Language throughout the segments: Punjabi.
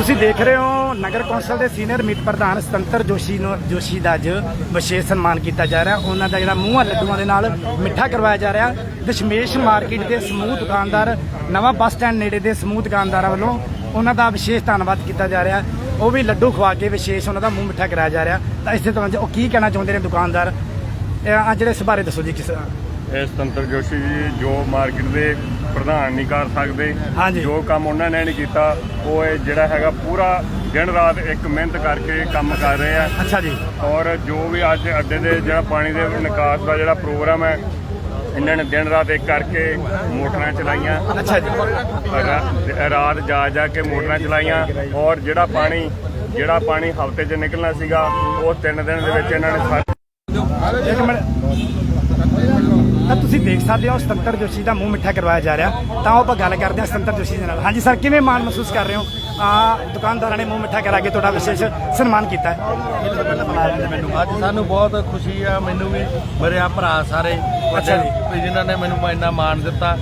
ਤੁਸੀਂ ਦੇਖ ਰਹੇ ਹੋ ਨਗਰ ਕੌਂਸਲ ਦੇ ਸੀਨੀਅਰ ਮੀਤ ਪ੍ਰਧਾਨ ਸਤੰਤਰ ਜੋਸ਼ੀ ਨੂੰ ਜੋਸ਼ੀ ਦਾ ਅੱਜ ਵਿਸ਼ੇਸ਼ ਸਨਮਾਨ ਕੀਤਾ ਜਾ ਰਿਹਾ। ਉਹਨਾਂ ਦਾ ਜਿਹੜਾ ਮੂੰਹਾਂ ਲੱਡੂਆਂ ਦੇ ਨਾਲ ਮਿੱਠਾ ਕਰਵਾਇਆ ਜਾ ਰਿਹਾ। ਦਸ਼ਮੇਸ਼ ਮਾਰਕੀਟ ਦੇ ਸਮੂਹ ਦੁਕਾਨਦਾਰ, ਨਵਾਂ ਬੱਸ ਸਟੈਂਡ ਨੇੜੇ ਦੇ ਸਮੂਹ ਦੁਕਾਨਦਾਰਾਂ ਵੱਲੋਂ ਉਹਨਾਂ ਦਾ ਵਿਸ਼ੇਸ਼ ਧੰਨਵਾਦ ਕੀਤਾ ਜਾ ਰਿਹਾ। ਉਹ ਵੀ ਲੱਡੂ ਖਵਾ ਕੇ ਵਿਸ਼ੇਸ਼ ਉਹਨਾਂ ਦਾ ਮੂੰਹ ਮਿੱਠਾ ਕਰਾਇਆ ਜਾ ਰਿਹਾ। ਤਾਂ ਇਸੇ ਤਰ੍ਹਾਂ ਉਹ ਕੀ ਕਹਿਣਾ ਚਾਹੁੰਦੇ ਨੇ ਦੁਕਾਨਦਾਰ? ਆ ਜਿਹੜੇ ਇਸ ਬਾਰੇ ਦੱਸੋ ਜੀ ਕਿਸ ਇਹ ਸੁਤੰਤਰ ਜੋਸ਼ੀ ਜੀ ਜੋ ਮਾਰਕੀਟ ਦੇ ਪ੍ਰਧਾਨ ਨਹੀਂ ਕਰ ਸਕਦੇ। ਜੋ ਕੰਮ ਉਹਨਾਂ ਨੇ ਨਹੀਂ ਕੀਤਾ ਉਹ ਇਹ ਜਿਹੜਾ ਹੈਗਾ ਪੂਰਾ ਦਿਨ ਰਾਤ ਇੱਕ ਮਿਹਨਤ ਕਰਕੇ ਕੰਮ ਕਰ ਰਹੇ ਆ। ਅੱਛਾ ਜੀ। ਔਰ ਜੋ ਵੀ ਅੱਜ ਅੱਡੇ ਦੇ ਜਿਹੜਾ ਪਾਣੀ ਦੇ ਨਿਕਾਸ ਦਾ ਜਿਹੜਾ ਪ੍ਰੋਗਰਾਮ ਹੈ ਇਹਨਾਂ ਨੇ ਦਿਨ ਰਾਤ ਇੱਕ ਕਰਕੇ ਮੋਟਰਾਂ ਚਲਾਈਆਂ। ਅੱਛਾ ਜੀ। ਰਾਤ ਜਾ ਜਾ ਕੇ ਮੋਟਰਾਂ ਚਲਾਈਆਂ ਔਰ ਜਿਹੜਾ ਪਾਣੀ ਜਿਹੜਾ ਪਾਣੀ ਹਫ਼ਤੇ 'ਚ ਨਿਕਲਣਾ ਸੀਗਾ ਉਹ ਤਿੰਨ ਦਿਨ ਦੇ ਵਿੱਚ ਇਹਨਾਂ ਨੇ ਇੱਕ ਮਿੰਟ। ਤਾਂ ਤੁਸੀਂ ਦੇਖ ਸਕਦੇ ਹੋ ਸਤੰਤਰ ਜੋਸ਼ੀ ਦਾ ਮੂੰਹ ਮਿੱਠਾ ਕਰਵਾਇਆ ਜਾ ਰਿਹਾ। ਤਾਂ ਉਹ ਆਪਾਂ ਗੱਲ ਕਰਦੇ ਹਾਂ ਸਤੰਤਰ ਜੋਸ਼ੀ ਦੇ ਨਾਲ। ਹਾਂਜੀ ਸਰ ਕਿਵੇਂ ਮਾਣ ਮਹਿਸੂਸ ਕਰ ਰਹੇ ਹੋ? ਆ ਦੁਕਾਨਦਾਰਾਂ ਨੇ ਮੂੰਹ ਮਿੱਠਾ ਕਰਾ ਕੇ ਤੁਹਾਡਾ ਵਿਸ਼ੇਸ਼ ਸਨਮਾਨ ਕੀਤਾ ਮੈਨੂੰ ਅੱਜ ਸਾਨੂੰ ਬਹੁਤ ਖੁਸ਼ੀ ਆ ਮੈਨੂੰ ਵੀ ਮੇਰੇ ਆ ਭਰਾ ਸਾਰੇ ਅੱਛਾ ਜੀ। ਜਿਨ੍ਹਾਂ ਨੇ ਮੈਨੂੰ ਇੰਨਾ ਮਾਣ ਦਿੱਤਾ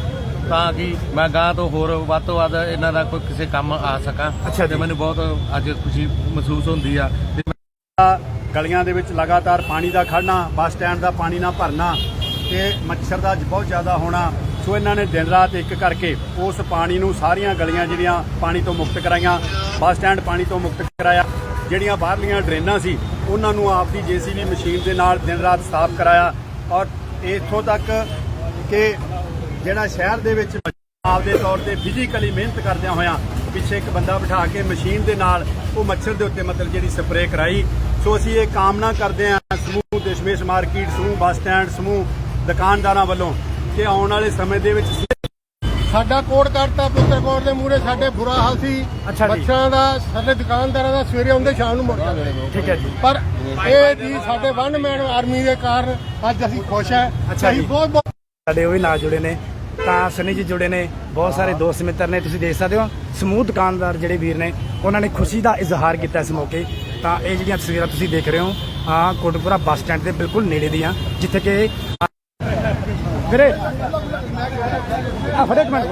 ਤਾਂ ਕਿ ਮੈਂ ਗਾਂ ਤੋਂ ਹੋਰ ਵੱਧ ਤੋਂ ਵੱਧ ਇਹਨਾਂ ਦਾ ਕੋਈ ਕਿਸੇ ਕੰਮ ਆ ਸਕਾਂ। ਤੇ ਮੈਨੂੰ ਬਹੁਤ ਅੱਜ ਖੁਸ਼ੀ ਮਹਿਸੂਸ ਹੁੰਦੀ ਆ ਗਲੀਆਂ ਦੇ ਵਿੱਚ ਲਗਾਤਾਰ ਪਾਣੀ ਦਾ ਖੜਨਾ ਬੱਸ ਸਟੈਂਡ ਦਾ ਪਾਣੀ ਨਾ ਭਰਨਾ ਤੇ ਮੱਛਰ ਦਾ ਬਹੁਤ ਜ਼ਿਆਦਾ ਹੋਣਾ। ਸੋ ਇਹਨਾਂ ਨੇ ਦਿਨ ਰਾਤ ਇੱਕ ਕਰਕੇ ਉਸ ਪਾਣੀ ਨੂੰ ਸਾਰੀਆਂ ਗਲੀਆਂ ਜਿਹੜੀਆਂ ਪਾਣੀ ਤੋਂ ਮੁਕਤ ਕਰਾਈਆਂ, ਬੱਸ ਸਟੈਂਡ ਪਾਣੀ ਤੋਂ ਮੁਕਤ ਕਰਾਇਆ। ਜਿਹੜੀਆਂ ਬਾਹਰਲੀਆਂ ਡਰੇਨਾਂ ਸੀ, ਉਹਨਾਂ ਨੂੰ ਆਪਦੀ ਜੀਸੀਬੀ ਮਸ਼ੀਨ ਦੇ ਨਾਲ ਦਿਨ ਰਾਤ ਸਾਫ਼ ਕਰਾਇਆ ਔਰ ਇੱਥੋਂ ਤੱਕ ਕਿ ਜਿਹੜਾ ਸ਼ਹਿਰ ਦੇ ਵਿੱਚ ਆਪਦੇ ਤੌਰ ਤੇ ਫਿਜ਼ੀਕਲੀ ਮਿਹਨਤ ਕਰਦਿਆਂ ਹੋਇਆਂ ਪਿੱਛੇ ਇੱਕ ਬੰਦਾ ਬਿਠਾ ਕੇ ਮਸ਼ੀਨ ਦੇ ਨਾਲ ਉਹ ਮੱਛਰ ਦੇ ਉੱਤੇ ਮਤਲਬ ਜਿਹੜੀ ਸਪਰੇਅ ਕਰਾਈ। ਸੋ ਅਸੀਂ ਇਹ ਕਾਮਨਾ ਕਰਦੇ ਹਾਂ ਸਮੂਹ ਦਸ਼ਮੇਸ਼ ਮਾਰਕੀਟ ਸਮੂਹ ਬੱਸ ਸਟੈਂਡ ਸਮੂਹ ਦੁਕਾਨਦਾਰਾਂ ਵੱਲੋਂ ਕਿ ਆਉਣ ਵਾਲੇ ਸਮੇਂ ਦੇ ਵਿੱਚ ਸਾਡਾ ਕੋਟ ਕਰਤਾ ਪੁੱਤਰ ਕੋਟ ਦੇ ਮੂਹਰੇ ਸਾਡੇ ਬੁਰਾ ਹਾਲ ਸੀ। ਬੱਚਿਆਂ ਦਾ ਸਾਡੇ ਦੁਕਾਨਦਾਰਾਂ ਦਾ ਸਵੇਰੇ ਆਉਂਦੇ ਸ਼ਾਮ ਨੂੰ ਮੁੜ ਜਾਂਦੇ। ਠੀਕ ਹੈ ਜੀ। ਪਰ ਇਹ ਜੀ ਸਾਡੇ ਵਨ ਮੈਨ ਆਰਮੀ ਦੇ ਕਾਰਨ ਅੱਜ ਅਸੀਂ ਖੁਸ਼ ਹੈ। ਅਸੀਂ ਬਹੁਤ ਬਹੁਤ ਸਾਡੇ ਉਹ ਵੀ ਨਾਲ ਜੁੜੇ ਨੇ। ਤਾਂ ਸਨੀ ਜੀ ਜੁੜੇ ਨੇ ਬਹੁਤ ਸਾਰੇ ਦੋਸਤ ਮਿੱਤਰ ਨੇ ਤੁਸੀਂ ਦੇਖ ਸਕਦੇ ਹੋ। ਸਮੂਹ ਦੁਕਾਨਦਾਰ ਜਿਹੜੇ ਵੀਰ ਨੇ ਉਹਨਾਂ ਨੇ ਖੁਸ਼ੀ ਦਾ ਇਜ਼ਹਾਰ ਕੀਤਾ ਇਸ ਮੌਕੇ। ਤਾਂ ਇਹ ਜਿਹੜੀਆਂ ਤਸਵੀਰਾਂ ਤੁਸੀਂ ਦੇਖ ਰਹੇ ਹੋ ਆ ਕੋਟਪੁਰਾ ਬੱਸ ਸਟੈਂਡ ਦੇ ਬਿਲਕੁਲ ਨੇੜੇ ਦੀਆਂ ਜਿੱਥੇ ਕਿ ਵੀਰੇ ਆ ਫੜੇ ਇੱਕ ਮਿੰਟ।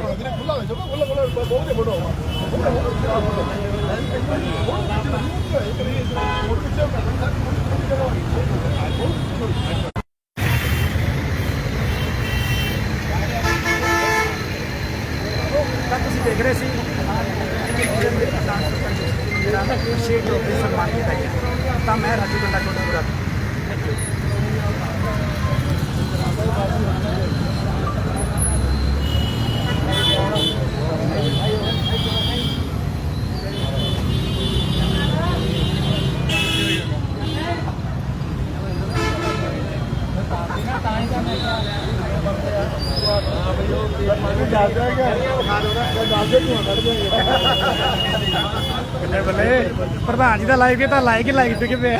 ਦੇਖ ਰਹੇ ਸੀ? ਸ਼ੇਖ ਟਰੋਫੀ ਸਨਮਾਨ ਕੀਤਾ ਗਿਆ ਤਾਂ ਮੈਂ ਰਾਜੂ ਗੰਡਾ ਕੋਟਪੁਰਾ ਥੈਂਕ ਯੂ ਬੱਲੇ ਬੱਲੇ ਪ੍ਰਧਾਨ ਜੀ ਦਾ ਲਾਈਵ ਇਹ ਤਾਂ ਲਾਈਕ ਹੀ ਲਾਈਕ ਤੇ ਕਿਤੇ